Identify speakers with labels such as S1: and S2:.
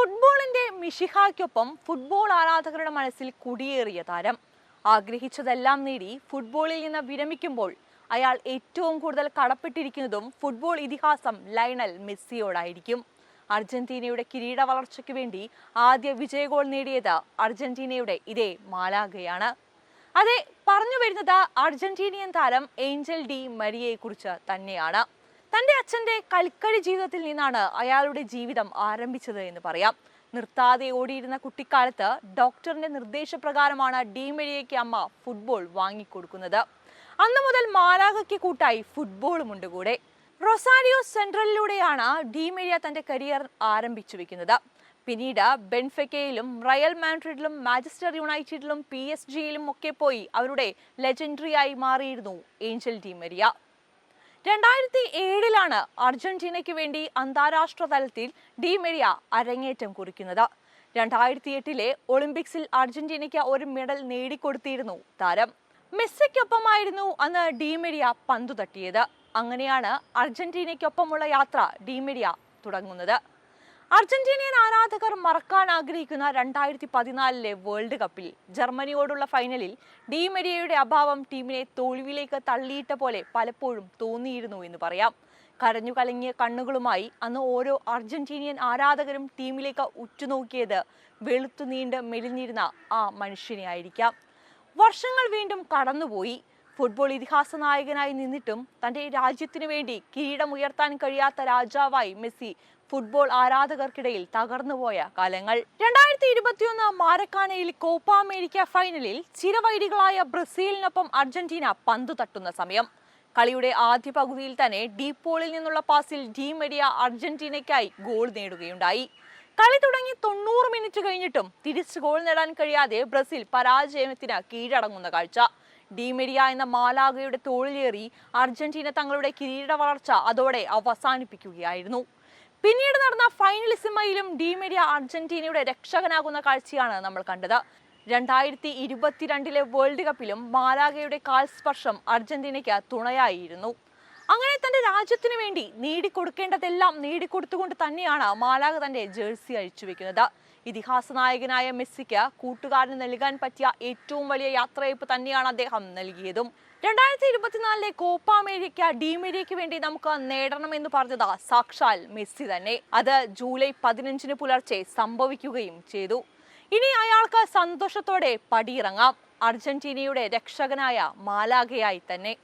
S1: ഫുട്ബോളിന്റെ മിഷിഹായ്ക്കൊപ്പം ഫുട്ബോൾ ആരാധകരുടെ മനസ്സിൽ കുടിയേറിയ താരം. ആഗ്രഹിച്ചതെല്ലാം നേടി ഫുട്ബോളിൽ നിന്ന് വിരമിക്കുമ്പോൾ അയാൾ ഏറ്റവും കൂടുതൽ കടപ്പെട്ടിരിക്കുന്നതും ഫുട്ബോൾ ഇതിഹാസം ലൈനൽ മെസ്സിയോടായിരിക്കും. അർജന്റീനയുടെ കിരീട വളർച്ചയ്ക്ക് വേണ്ടി ആദ്യ വിജയഗോൾ നേടിയത് അർജന്റീനയുടെ ഇതേ മാലാഗയാണ് അതെ പറഞ്ഞു വരുന്നത് അർജന്റീനിയൻ താരം ഏഞ്ചൽ ഡി മരിയയെ കുറിച്ച് തന്നെയാണ്. തന്റെ അച്ഛന്റെ കൽക്കരി ജീവിതത്തിൽ നിന്നാണ് അയാളുടെ ജീവിതം ആരംഭിച്ചത് എന്ന് പറയാം. നിർത്താതെ ഓടിയിരുന്ന കുട്ടിക്കാലത്ത് ഡോക്ടറിന്റെ നിർദ്ദേശപ്രകാരമാണ് ഡി മരിയയ്ക്ക് അമ്മ ഫുട്ബോൾ വാങ്ങിക്കൊടുക്കുന്നത്. അന്ന് മുതൽ മാലാഖയ്ക്ക് കൂട്ടായി ഫുട്ബോളും ഫുട്ബോളുമുണ്ട് കൂടെ. റൊസാരിയോ സെൻട്രലിലൂടെയാണ് ഡി മെരിയ തന്റെ കരിയർ ആരംഭിച്ചു വെക്കുന്നത്. പിന്നീട് ബെൻഫെക്കയിലും റയൽ മാൻഡ്രിഡിലും മാഞ്ചസ്റ്റർ യുണൈറ്റഡിലും പി എസ് ജിയിലും ഒക്കെ പോയി അവരുടെ ലെജൻഡറിയായി മാറിയിരുന്നു ഏഞ്ചൽ ഡി മെരിയ രണ്ടായിരത്തി ഏഴിലാണ് അർജന്റീനയ്ക്ക് വേണ്ടി അന്താരാഷ്ട്ര തലത്തിൽ ഡി അരങ്ങേറ്റം കുറിക്കുന്നത്. രണ്ടായിരത്തി എട്ടിലെ ഒളിമ്പിക്സിൽ അർജന്റീനയ്ക്ക് ഒരു മെഡൽ നേടിക്കൊടുത്തിരുന്നു താരം. മെസ്സിക്കൊപ്പമായിരുന്നു അന്ന് ഡി മെരിയ പന്തു തട്ടിയത് അങ്ങനെയാണ് അർജന്റീനയ്ക്കൊപ്പമുള്ള യാത്ര ഡി മെരിയ തുടങ്ങുന്നത്. അർജന്റീനിയൻ ആരാധകർ മറക്കാൻ ആഗ്രഹിക്കുന്ന രണ്ടായിരത്തി പതിനാലിലെ വേൾഡ് കപ്പിൽ ജർമ്മനിയോടുള്ള ഫൈനലിൽ ഡി മെരിയയുടെ അഭാവം ടീമിനെ തോൽവിയിലേക്ക് തള്ളിയിട്ട പോലെ പലപ്പോഴും തോന്നിയിരുന്നു എന്ന് പറയാം. കരഞ്ഞു കലങ്ങിയ കണ്ണുകളുമായി അന്ന് ഓരോ അർജന്റീനിയൻ ആരാധകരും ടീമിലേക്ക് ഉറ്റുനോക്കിയത് വെളുത്തു നീണ്ട് മെലിഞ്ഞിരുന്ന ആ മനുഷ്യനെ ആയിരിക്കാം. വർഷങ്ങൾ വീണ്ടും കടന്നുപോയി. ഫുട്ബോൾ ഇതിഹാസ നായകനായി നിന്നിട്ടും തന്റെ രാജ്യത്തിനു വേണ്ടി കിരീടമുയർത്താൻ കഴിയാത്ത രാജാവായി മെസ്സി ഫുട്ബോൾ ആരാധകർക്കിടയിൽ തകർന്നുപോയ കാലങ്ങൾ. രണ്ടായിരത്തി ഇരുപത്തിയൊന്ന് മാരക്കാനയിൽ കോപ്പ അമേരിക്ക ഫൈനലിൽ ചിരവൈരികളായ ബ്രസീലിനൊപ്പം അർജന്റീന പന്തു തട്ടുന്ന സമയം. കളിയുടെ ആദ്യ പകുതിയിൽ തന്നെ ഡീപ് പോളിൽ നിന്നുള്ള പാസിൽ ഡി മെഡിയ അർജന്റീനയ്ക്കായി ഗോൾ നേടുകയുണ്ടായി. കളി തുടങ്ങി തൊണ്ണൂറ് മിനിറ്റ് കഴിഞ്ഞിട്ടും തിരിച്ച് ഗോൾ നേടാൻ കഴിയാതെ ബ്രസീൽ പരാജയത്തിന് കീഴടങ്ങുന്ന കാഴ്ച. ഡിമെരിയ എന്ന മാലാഗയുടെ തോളിലേറി അർജന്റീന തങ്ങളുടെ കിരീട വളർച്ച അതോടെ അവസാനിപ്പിക്കുകയായിരുന്നു. പിന്നീട് നടന്ന ഫൈനലിസിമയിലും മീഡിയ അർജന്റീനയുടെ രക്ഷകനാകുന്ന കാഴ്ചയാണ് നമ്മൾ കണ്ടത്. രണ്ടായിരത്തി ഇരുപത്തിരണ്ടിലെ വേൾഡ് കപ്പിലും മാലാഗയുടെ കാൽസ്പർശം അർജന്റീനയ്ക്ക് തുണയായിരുന്നു. അങ്ങനെ തന്റെ രാജ്യത്തിന് വേണ്ടി നേടിക്കൊടുക്കേണ്ടതെല്ലാം നേടിക്കൊടുത്തുകൊണ്ട് തന്നെയാണ് മാലാഗ തന്റെ ജേഴ്സി അഴിച്ചു വെക്കുന്നത്. ഇതിഹാസ നായകനായ മെസ്സിക്ക് കൂട്ടുകാരന് നൽകാൻ പറ്റിയ ഏറ്റവും വലിയ യാത്രയപ്പ് തന്നെയാണ് അദ്ദേഹം നൽകിയതും. രണ്ടായിരത്തി ഇരുപത്തിനാലിലെ കോപ്പ അമേരിക്ക ഡീമേരിയയ്ക്ക് വേണ്ടി നമുക്ക് നേടണമെന്ന് പറഞ്ഞത് സാക്ഷാൽ മെസ്സി തന്നെ. അത് ജൂലൈ പതിനഞ്ചിന് പുലർച്ചെ സംഭവിക്കുകയും ചെയ്തു. ഇനി അയാൾക്ക് സന്തോഷത്തോടെ പടിയിറങ്ങാം. അർജന്റീനയുടെ രക്ഷകനായ മാലാഗയായി തന്നെ.